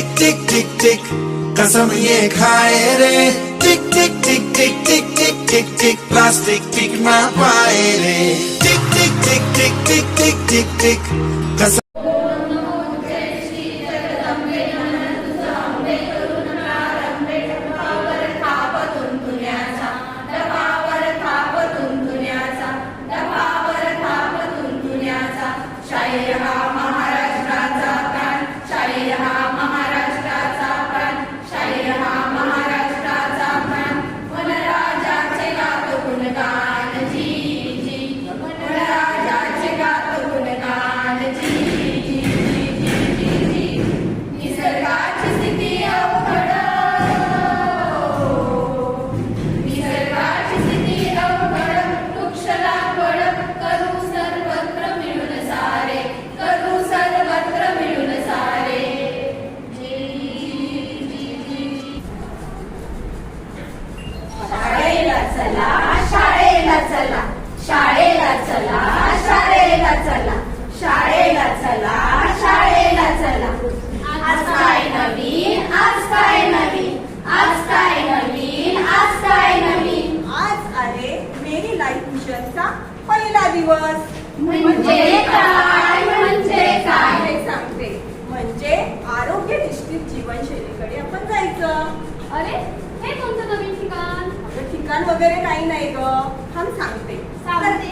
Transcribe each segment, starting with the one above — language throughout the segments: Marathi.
टिक टिक टिक टिक कसम ये खाए रे टिक टिक टिक टिक टिक टिक टिक टिक प्लास्टिक टिक ना पाए रे टिक टिक टिक टिक टिक टिक टिक टिक पहिला दिवस? म्हणजे काय म्हणजे काय? सांगते. म्हणजे आरोग्य निश्चित जीवनशैलीकडे आपण जायचं. अरे हे कोणतं नवीन ठिकाण? अगं ठिकाण वगैरे काही नाही ग. थांब सांगते. सांगते.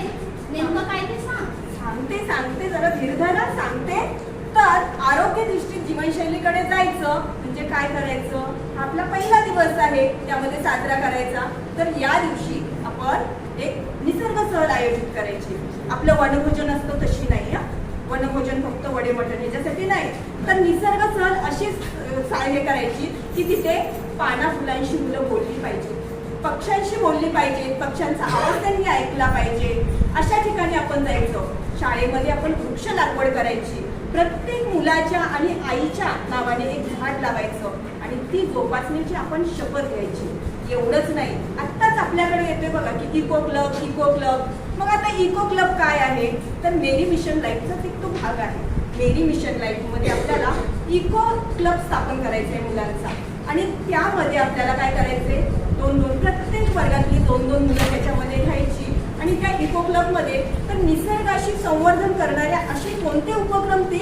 नेमकं काय ते सांग. सांगते सांगते जरा धीरधरा सांगते. तर आरोग्य निश्चित जीवनशैलीकडे जायचं. म्हणजे काय करायचं? हा आपला पहिला दिवस आहे त्यामध्ये साजरा करायचा. तर या दिवशी आपण एक निसर्ग सहल आयोजित करायची. आपलं वनभोजन असतं तशी नाही हा. वनभोजन फक्त वडे मटण ह्याच्यासाठी नाही. तर निसर्ग सहल अशीच हे करायची की तिथे पाना फुलांशी मुलं बोलली पाहिजे पक्ष्यांशी बोलली पाहिजे पक्ष्यांचा आवाज त्यांनी ऐकला पाहिजे. अशा ठिकाणी आपण जायचं. शाळेमध्ये आपण वृक्ष लागवड करायची. प्रत्येक मुलाच्या आणि आईच्या नावाने एक झाड लावायचं आणि ती जोपासण्याची आपण शपथ घ्यायची. एवढंच नाही. आत्ताच आपल्याकडे येते बघा की इको क्लब इको क्लब मग आता इको क्लब काय आहे? तर मेरी मिशन लाईफचाच एक तो भाग आहे. मेरी मिशन लाईफमध्ये आपल्याला इको क्लब स्थापन करायचा आहे मुलांचा. आणि त्यामध्ये आपल्याला काय करायचंय? दोन दोन प्रत्येक वर्गातली दोन दोन मुलं त्याच्यामध्ये घ्यायची आणि त्या इको क्लबमध्ये तर निसर्गाशी संवर्धन करणाऱ्या असे कोणते उपक्रम ते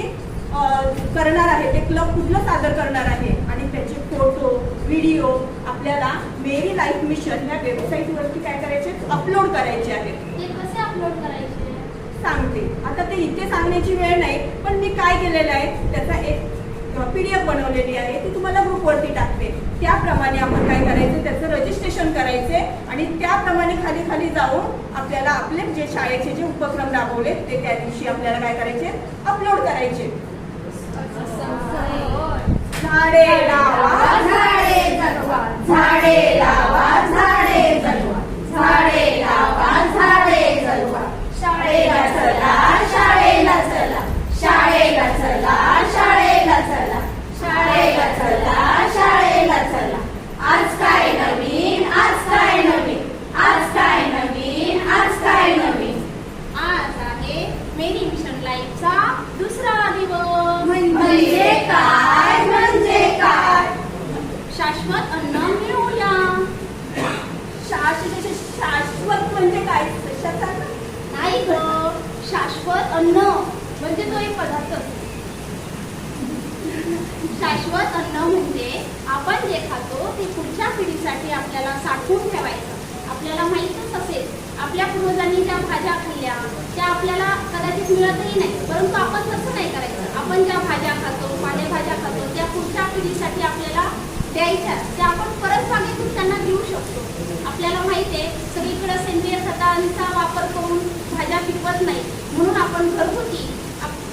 करणार आहे? ते क्लब कुठलं सादर करणार आहे? फोटो व्हिडिओ आपल्याला मेरी लाईफ मिशन या वेबसाईटवरती काय करायचे? अपलोड करायचे आहेत ते कसे अपलोड करायचे? सांगते. आता ते इथे सांगण्याची वेळ नाही पण मी काय केलेलं आहे त्याचा एक पीडीएफ बनवलेली आहे ती तुम्हाला ग्रुपवरती टाकते. त्याप्रमाणे आपण काय करायचं त्याचं रजिस्ट्रेशन करायचे आणि त्याप्रमाणे खाली खाली जाऊन आपल्याला आपले जे शाळेचे जे उपक्रम राबवले ते त्या दिवशी आपल्याला काय करायचे? अपलोड करायचे. झाडे झाडे लावा झाडे जगवा झाडे लावा झाडे जगवा शाळेला चला शाळेला चला. शाळेला चला शाळेला चला. शाळेला चला शाळेला चला. आज काय नवीन आज काय नवीन? आज काय नवीन आज काय नवीन? आज आहे मेरी मिशन लाईफचा दुसरा दिवस. म्हणजे काय म्हणजे काय शाश्वत अन्न मिळवूया शाश्वत शाश्वत म्हणजे काय? नाही ग. शाश्वत अन्न म्हणजे तो एक पदार्थ शाश्वत अन्न म्हणजे आपण जे खातो ते पुढच्या पिढीसाठी आपल्याला साठवून ठेवायचं. आपल्याला माहीतच असेल आपल्या पूर्वजांनी ज्या भाज्या खाल्ल्या त्या आपल्याला कदाचित मिळतही नाही. परंतु आपण तसं नाही करायचं. आपण ज्या भाज्या खातो पालेभाज्या खातो त्या पुढच्या पिढीसाठी आपल्याला द्यायच्या त्या आपण परत बागेतून त्यांना घेऊ शकतो. आपल्याला माहिती आहे सगळीकडे सेंद्रिय खतांचा वापर करून भाज्या पिकवत नाही. म्हणून आपण घरगुती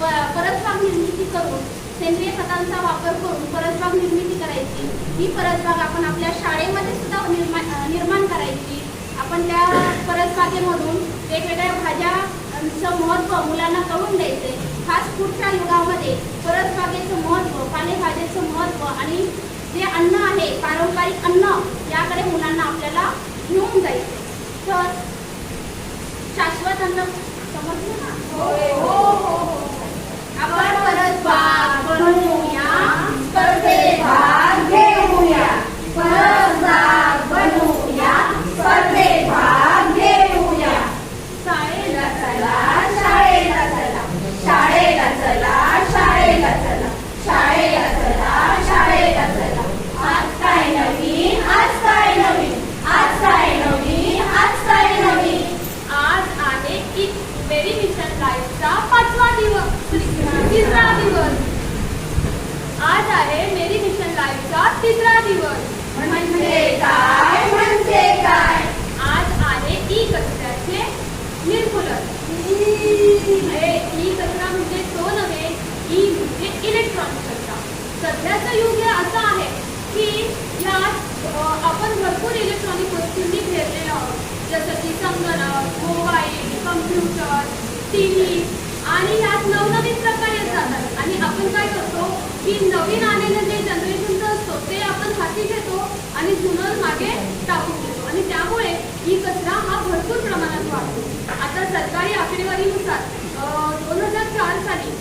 परसबाग निर्मिती करून सेंद्रिय खतांचा वापर करून परसबाग निर्मिती करायची. ही परसबाग आपण आपल्या शाळेमध्ये सुद्धा निर्माण निर्माण करायची. आपण त्या परसबागेमधून वेगवेगळ्या भाज्यांचं महत्त्व मुलांना कळून द्यायचे. फास्ट फूडच्या युगामध्ये परसबागेचं महत्त्व पालेभाज्याचं महत्त्व आणि जे अन्न आहे पारंपरिक अन्न याकडे मुलांना आपल्याला घेऊन जायचे तर शाश्वत अन्न समजलं ना? आपण परत बाग बनवूया स्पर्धेत आहे मेरी मिशन लाईफचा तिसरा दिवस म्हणजे काय म्हणजे काय आज आहे ई कचऱ्याचे निर्मूलन ई कचरा म्हणजे तो नव्हे ई म्हणजे इलेक्ट्रॉनिक कचरा सध्याचं युग हे असं आहे की यात अ, आपण भरपूर इलेक्ट्रॉनिक वस्तूंनी घेरलेलो आहोत जसं की संगणक मोबाईल कम्प्युटर टी व्ही आणि यात नवनवीन प्रकार येत जातात. आणि आपण काय करतो की नवीन आलेलं जे जनरेशनचं असतो ते आपण हाती घेतो आणि जुनं मागे टाकून देतो आणि त्यामुळे ही कचरा हा भरपूर प्रमाणात वाढतो. आता सरकारी आकडेवारीनुसार दोन हजार चार साली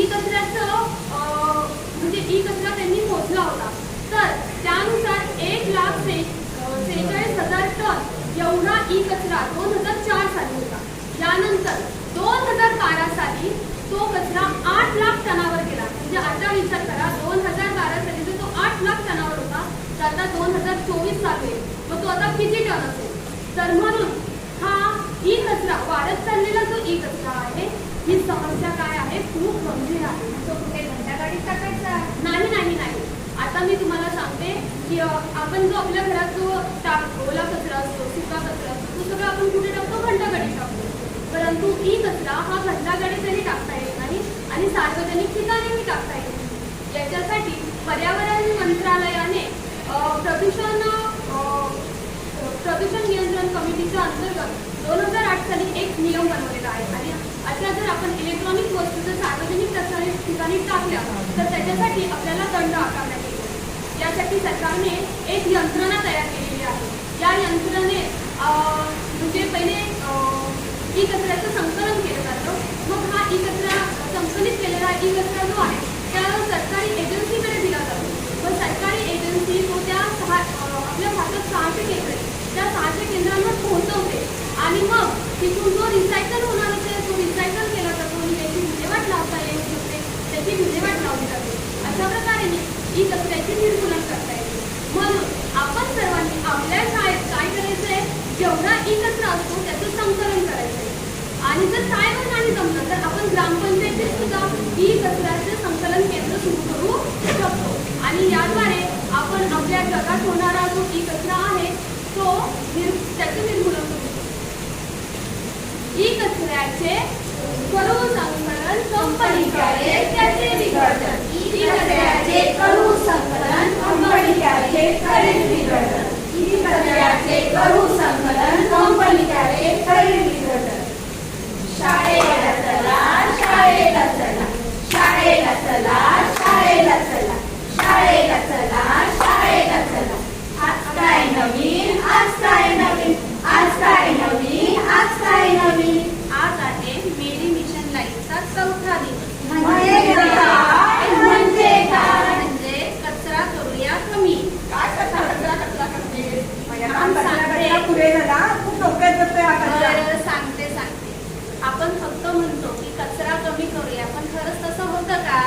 ई कचऱ्याचं म्हणजे ई कचरा त्यांनी मोजला होता. तर त्यानुसार एक लाख से सेहेचाळीस हजार टन एवढा ई कचरा दोन हजार चार साली होता. यानंतर दोन हजार बारा साली तो कचरा आठ लाख टनावर गेला. म्हणजे आता विचार करा दोन हजार बारा साली तो आठ लाख टनावर होता तर आता दोन हजार चोवीस चालू आहे मग तो आता किती टन असेल? तर मग हा ई कचरा वाढत चाललेला जो ई कचरा आहे ही समस्या काय आहे खूप गंभीर आहे तो कुठे घंटागाडीत टाकायचा नाही नाही नाही आता मी तुम्हाला सांगते की अ, आपण जो आपल्या घरात जो टाक ओला कचरा असतो सुका कचरा असतो तो सगळं आपण कुठे टाकतो घंटागाडीत टाकतो परंतु ई कचरा हा टाकता येत नाही आणि सार्वजनिक ठिकाणीही टाकता येत नाही. याच्यासाठी पर्यावरण मंत्रालयाने प्रदूषण प्रदूषण नियंत्रण कमिटीच्या अंतर्गत दोन हजार आठ साली एक नियम बनवलेला आहे. आणि अशा जर आपण इलेक्ट्रॉनिक वस्तू जर सार्वजनिक ठिकाणी ठिकाणी टाकल्या तर त्याच्यासाठी आपल्याला दंड आकारण्यात येईल यासाठी सरकारने एक यंत्रणा तयार केलेली आहे. या यंत्रणेत अं, म्हणजे पहिले ई कचऱ्याचं संकलन केलं जातं. ई कचरा संकलित केलेला ई कचरा जो आहे त्या सरकारी एजन्सीकडे दिला जातो. पण सरकारी एजन्सी तो त्या सहा आपल्या भारतात सहाशे केंद्र त्या सहाशे केंद्रांवर पोहोचवते. आणि मग तिथून जो रिसायकल होणार असेल तो रिसायकल केला जातो आणि त्याची विल्हेवाट लावता येऊ शकते त्याची विल्हेवाट लावली जाते. अशा प्रकारे ई कचऱ्याची निर्मूलन करता येते. म्हणून आपण सर्वांनी आपल्या शाळेत काय करायचं आहे जेवढा ई कचरा असतो त्याचं संकलन करायचं आहे आणि जर काय आपण ग्रामपंचायतीत सुद्धा ई कचऱ्याचे संकलन केंद्र सुरू करू शकतो. आणि याद्वारे आपण आपल्या जगात होणारा जो ई कचरा आहे तो निर त्याचे निर्मूलन करू शकतो. ई कचऱ्याचे करू संकलन कंपनीद्वारे त्याचे विघटन. ई कचऱ्याचे करू संकलन कंपनीद्वारे करेल विघटन. ई कचऱ्याचे करू संकलन कंपनीद्वारे करेल विघटन. शाळेला शाळेला चला. शाळेला चला शाळेला चला शाळेला चला शाळेला चला आज काय नवीन आज काय नवीन आज काय नवीन आज काय नवीन आज आहे मेरी मिशन लाईफचा चौथा दिवस म्हणजे काय? म्हणजे काय? म्हणजे कचरा करूया कमी काय कचरा कचरा कचरा करते माझ्या आपण कचरा सांगते. कचरा पुढे झाला खूप डोक्यात जातोय हा कचरा बरं सांगते सांगते आपण फक्त म्हणतो की कचरा कमी करूया पण खरंच तसं होतं का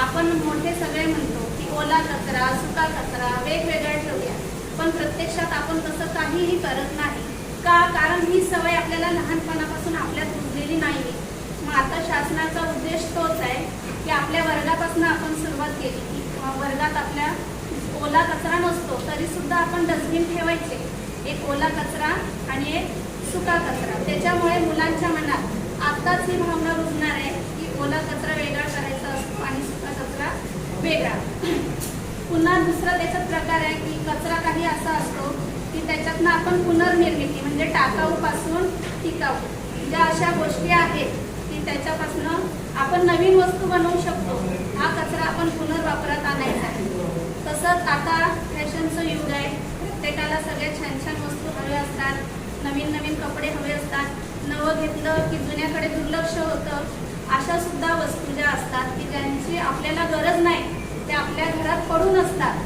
आपण मोठे सगळे म्हणतो की ओला कचरा सुका कचरा वेगवेगळा ठेवूया पण प्रत्यक्षात आपण तसं काहीही करत नाही का कारण ही सवय आपल्याला लहानपणापासून आपल्यात रुजलेली नाही मग आता शासनाचा उद्देश तोच आहे की आपल्या वर्गापासून आपण सुरुवात केली. की वर्गात आपल्या ओला कचरा नसतो तरी सुद्धा आपण डस्टबिन ठेवायचे. एक ओला कचरा आणि एक सुका कचरा. त्याच्यामुळे मुलांच्या मनात आत्ताच ही भावना रुजणार आहे की ओला कचरा वेगळा करायचा असतो आणि सुका कचरा वेगळा. पुन्हा दुसरा त्याच्यात प्रकार आहे की कचरा काही असा असतो की त्याच्यातनं आपण पुनर्निर्मिती म्हणजे टाकाऊपासून टिकाऊ. ज्या अशा गोष्टी आहेत की त्याच्यापासून आपण नवीन वस्तू बनवू शकतो. कचरा आपण पुनर्वापरात आणायचा आहे तसंच आता फॅशनचं युग आहे. प्रत्येकाला सगळ्या छान छान वस्तू हव्या असतात. नवीन नवीन कपडे हवे असतात. नवं घेतलं की जुन्याकडे दुर्लक्ष होतं. अशा सुद्धा वस्तू ज्या असतात की ज्यांची आपल्याला गरज नाही त्या आपल्या घरात पडून असतात.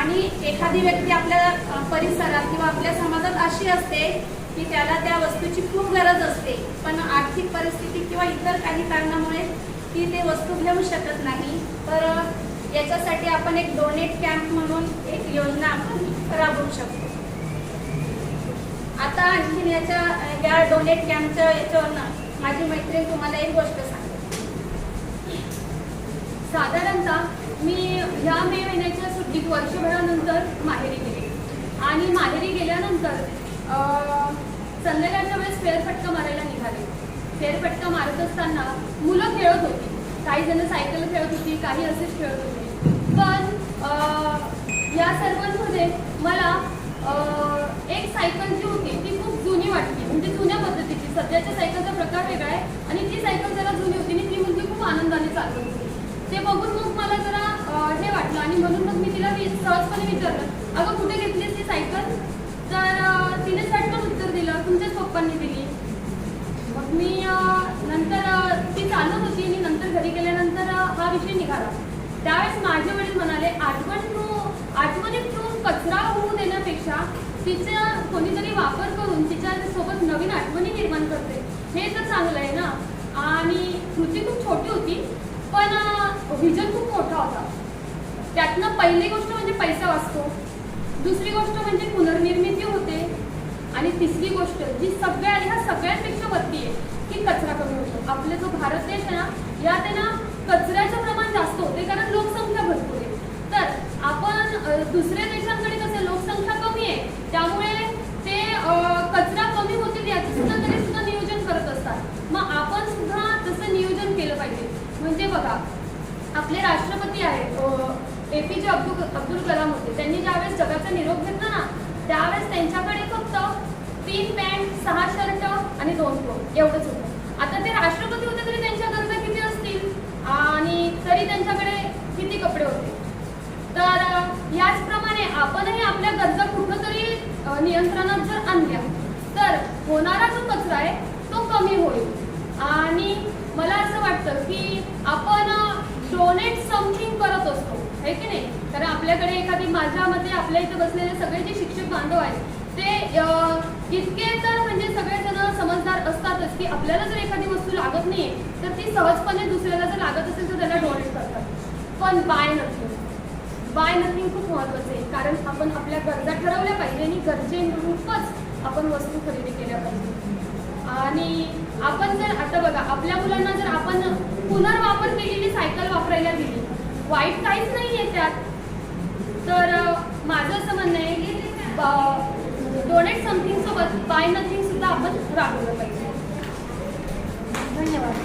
आणि एखादी व्यक्ती आपल्या परिसरात किंवा आपल्या समाजात अशी असते की त्याला त्या वस्तूची खूप गरज असते. पण आर्थिक परिस्थिती किंवा इतर काही कारणामुळे ती ते वस्तू घेऊ शकत नाही. तर याच्यासाठी आपण एक डोनेट कॅम्प म्हणून एक योजना आपण राबवू शकतो. आता आणखीन याच्या या डोनेट कॅम्पच्या याच्यावरनं माझी मैत्रीण तुम्हाला एक गोष्ट सांगते. साधारणतः मी ह्या मे महिन्याच्या सुट्टीत वर्षभरानंतर माहेरी गेले. आणि माहेरी गेल्यानंतर संध्याकाळच्या वेळेस फेरफटका मारायला निघाले. फेरफटका मारत असताना मुलं खेळत होती. काही जण सायकल खेळत होती काही असेच खेळत होते. पण या सर्वांमध्ये मला एक सायकल जी होती ती खूप जुनी वाटली. म्हणजे जुन्या पद्धतीची. सध्याच्या सायकलचा प्रकार वेगळा आहे आणि ती सायकल जरा जुनी होती आणि ती मुलगी खूप आनंदाने चालवत होती. ते बघून मग मला जरा हे वाटलं आणि म्हणून मग मी तिला वि- सहजपणे विचारलं अगं कुठे घेतलीस ती सायकल? तर तिने चटकन उत्तर दिलं तुमच्याच पप्पांनी दिली. मग मी नंतर ती चालत होती नंतर घरी गेल्यानंतर हा विषय निघाला. त्यावेळेस माझे वडील म्हणाले आठवण तू आठवणीत ठेवून कचरा होऊ देण्यापेक्षा तिचा कोणीतरी वापर करून तिच्या सोबत नवीन आठवणी निर्माण करते. हे तर चांगलं आहे ना? आणि कृती खूप छोटी होती पण व्हिजन खूप मोठा होता. त्यातनं पहिली गोष्ट म्हणजे पैसा वाचतो. दुसरी गोष्ट म्हणजे पुनर्निर्मिती होते. आणि तिसरी गोष्ट जी सगळ्या ह्या सगळ्यांपेक्षा वरती आहे. की कचरा कमी होतो. आपला जो भारत देश आहे ना यात आहे ना कचऱ्याचं प्रमाण जास्त होते कारण लोकसंख्या भरपूर आहे. तर आपण दुसऱ्या देशांकडे कसं लोकसंख्या कमी आहे त्यामुळे ते कचरा कमी होतील याचं सुद्धा तरी सुद्धा नियोजन करत असतात. मग आपण सुद्धा तसं नियोजन केलं पाहिजे. म्हणजे बघा आपले राष्ट्रपती आहेत ए पी जे अब्दुल अब्दुल कलाम होते. त्यांनी ज्यावेळेस जगाचा निरोप घेतला ना त्यावेळेस त्यांच्याकडे फक्त तीन पॅन्ट सहा शर्ट आणि दोन कोट एवढंच होतं. आता ते राष्ट्रपती होते तरी त्यांच्या गरजा किती असतील? आणि तरी त्यांच्याकडे किती कपडे होते? तर याचप्रमाणे आपणही आपल्या गरजा कुठंतरी तरी नियंत्रणात जर आणल्या तर होणारा जो कचरा आहे तो कमी होईल. आणि मला असं वाटतं की आपण डोनेट समथिंग करत असतो आहे की नाही? कारण आपल्याकडे एखादी माझ्या मते आपल्या इथे बसलेले सगळे जे शिक्षक बांधव आहेत ते इतके तर म्हणजे सगळेजण समजदार असतातच की आपल्याला जर एखादी वस्तू लागत नाहीये तर ती सहजपणे दुसऱ्याला जर लागत असेल तर त्याला डोनेट करतात. पण बाय नथिंग बाय नथिंग खूप महत्वाचं आहे कारण आपण आपल्या गरजा ठरवल्या पाहिजे आणि गरजेनुरूपच आपण वस्तू खरेदी केल्या पाहिजे. आणि आपण जर आता बघा आपल्या मुलांना जर आपण पुनर्वापर केलेली सायकल वापरायला दिली वाईट काहीच नाही आहे त्यात. तर माझं असं म्हणणं आहे की डोनेट समथिंग सोबत बाय नथिंग सुद्धा आपण राबवलं पाहिजे धन्यवाद.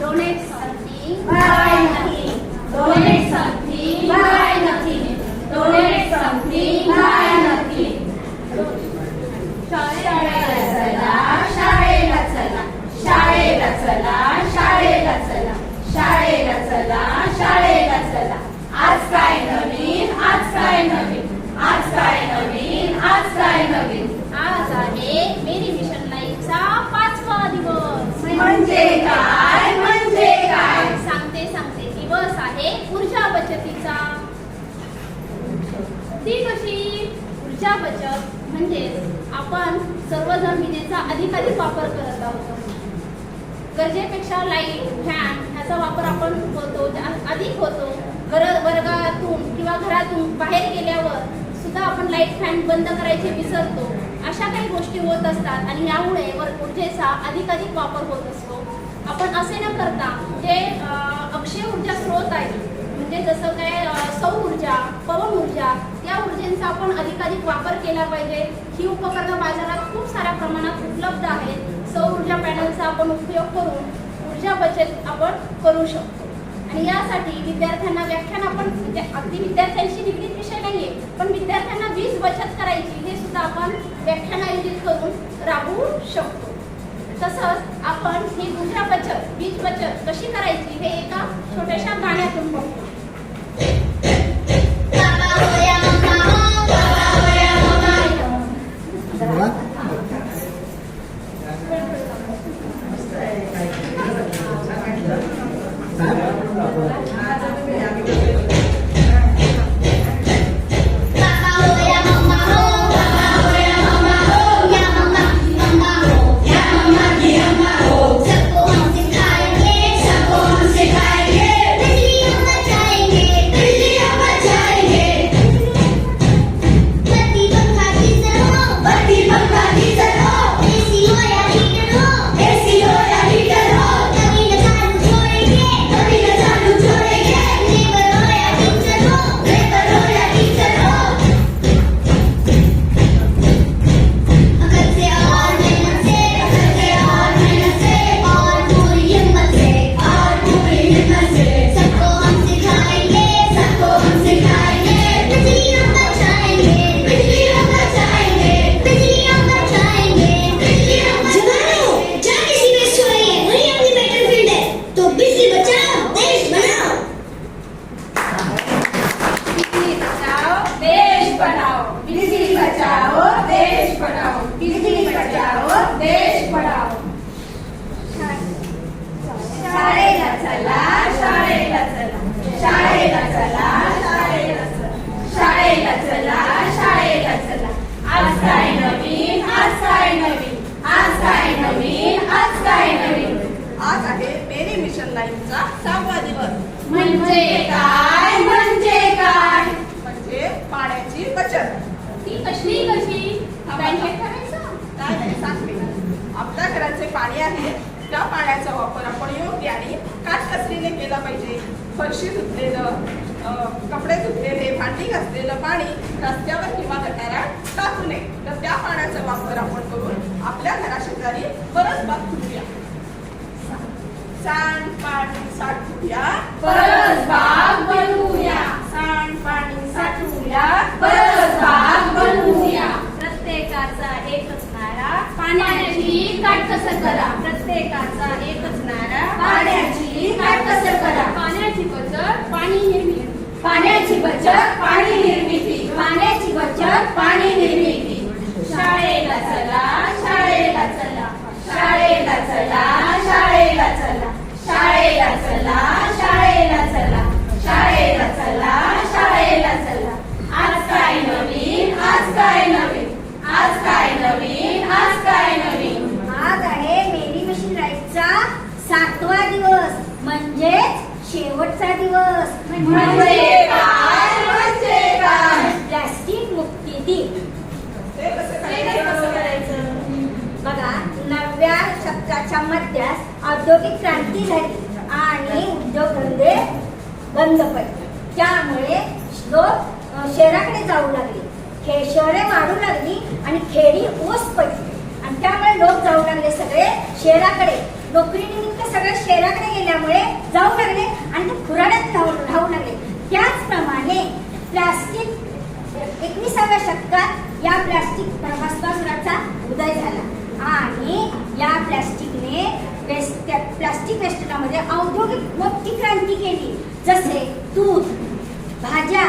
Donate something by nothing donate something by nothing donate something by nothing शाळेला चला शाळेला चला शाळेला चला शाळेला चला शाळेला चला शाळेला चला आज काय नवीन आज काय नवीन आज काय नवीन आज काय नवीन? आज आहे मेरी मिशन लाईफचा पाचवा दिवस. म्हणजे काय? म्हणजे काय? सांगते सांगते. दिवस आहे ऊर्जा बचतीचा. ती कशी? ऊर्जा बचत म्हणजेच आपण सर्वजण विजेचा अधिकाधिक वापर करत आहोत. गरजेपेक्षा लाइट फॅन ह्याचा वापर आपण होतो अधिक होतो. घर वर्गातून किंवा घरातून बाहेर गेल्यावर सुद्धा आपण लाइट फॅन बंद करायचे विसरतो. अशा काही गोष्टी होत असतात आणि यामुळे वर ऊर्जेचा अधिकाधिक वापर होत असतो. आपण असे न करता जे अक्षय ऊर्जा स्रोत आहे म्हणजे जसं काय सौ सौर ऊर्जा पवन ऊर्जा या ऊर्जेचा आपण अधिकाधिक वापर केला पाहिजे. ही उपकरणं बाजारात खूप साऱ्या प्रमाणात उपलब्ध आहेत. सौर ऊर्जा पॅनलचा आपण उपयोग करून ऊर्जा बचत आपण करू शकतो. आणि यासाठी विद्यार्थ्यांना व्याख्यान आपण म्हणजे अगदी विद्यार्थ्यांशी निगडीत नाहीये. पण विद्यार्थ्यांना वीज बचत करायची हे सुद्धा आपण व्याख्यान आयोजित करून राबवू शकतो. तसंच आपण ही दुसऱ्या बचत वीज बचत कशी करायची हे एका छोट्याशा गाण्यातून बघतो बचत पाणी निर्मिती. पाण्याची बचत पाणी निर्मिती. शाळेला चला शाळेला चला. शाळेला चला शाळेला चला. शाळेला चला शाळेला चला. शाळेला चला शाळेला चला. आज काय नवीन? आज काय नवीन? आज काय नवीन? आज काय नवीन? आज आहे मेरी मिशन लाईफचा सातवा दिवस म्हणजेच शेवटचा दिवस. म्हणजे काय म्हणजे काय प्लास्टिक मुक्ती दिन ते कसं ते कसं करायचं बघा नवव्या शतकाच्या मध्यास औद्योगिक क्रांती झाली आणि उद्योगधंदे बंद पडले. त्यामुळे लोक शहराकडे जाऊ लागले. खे शहरे वाढू लागली आणि खेडी ओस पडली. आणि त्यामुळे लोक जाऊ लागले सगळे शहराकडे. नोकरी निमित्त सगळे शहराकडे गेल्यामुळे जाऊ लागले आणि ते खुराड्यात राहू राहू लागले. त्याच प्लास्टिक एकविसाव्या शतकात या प्लास्टिक भस्मासुराचा उदय झाला आणि या प्लास्टिकने वेस्ट त्या प्लास्टिक वेस्टनामध्ये औद्योगिक मोठी क्रांती केली. जसे दूध भाज्या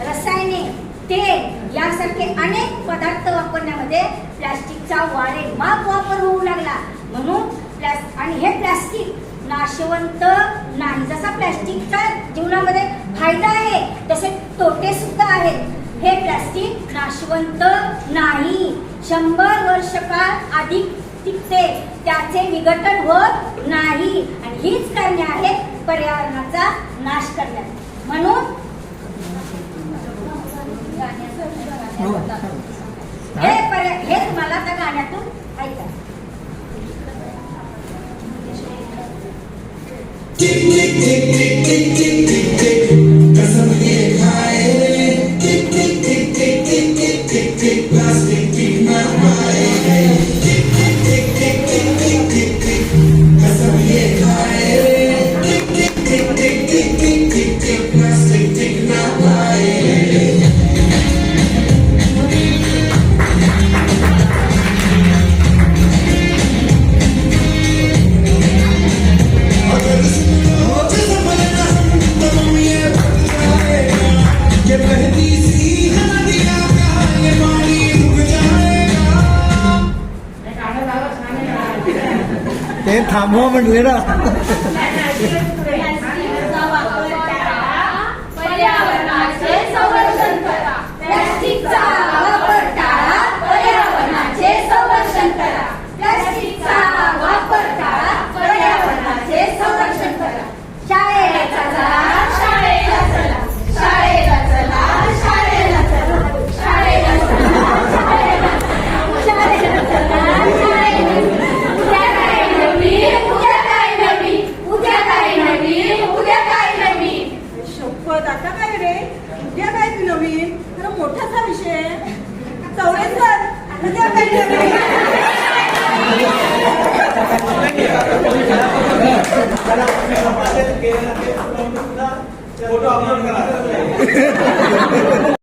रसायने तेल यासारखे अनेक पदार्थ वापरण्यामध्ये प्लास्टिकचा वारेमाप वापर होऊ लागला. म्हणून प्लास आणि हे प्लास्टिक नाशवंत नाही. जसा प्लास्टिकचा जीवनामध्ये फायदा आहे तसे तोटे सुद्धा आहेत. हे प्लास्टिक नाशवंत नाही. शंभर वर्ष काळ अधिक टिकते. त्याचे विघटन होत नाही. आणि हीच कारणे आहेत पर्यावरणाचा नाश करण्यात. म्हणून हे हे तुम्हाला त्या गाण्यातून ऐका moment, Vera. yeah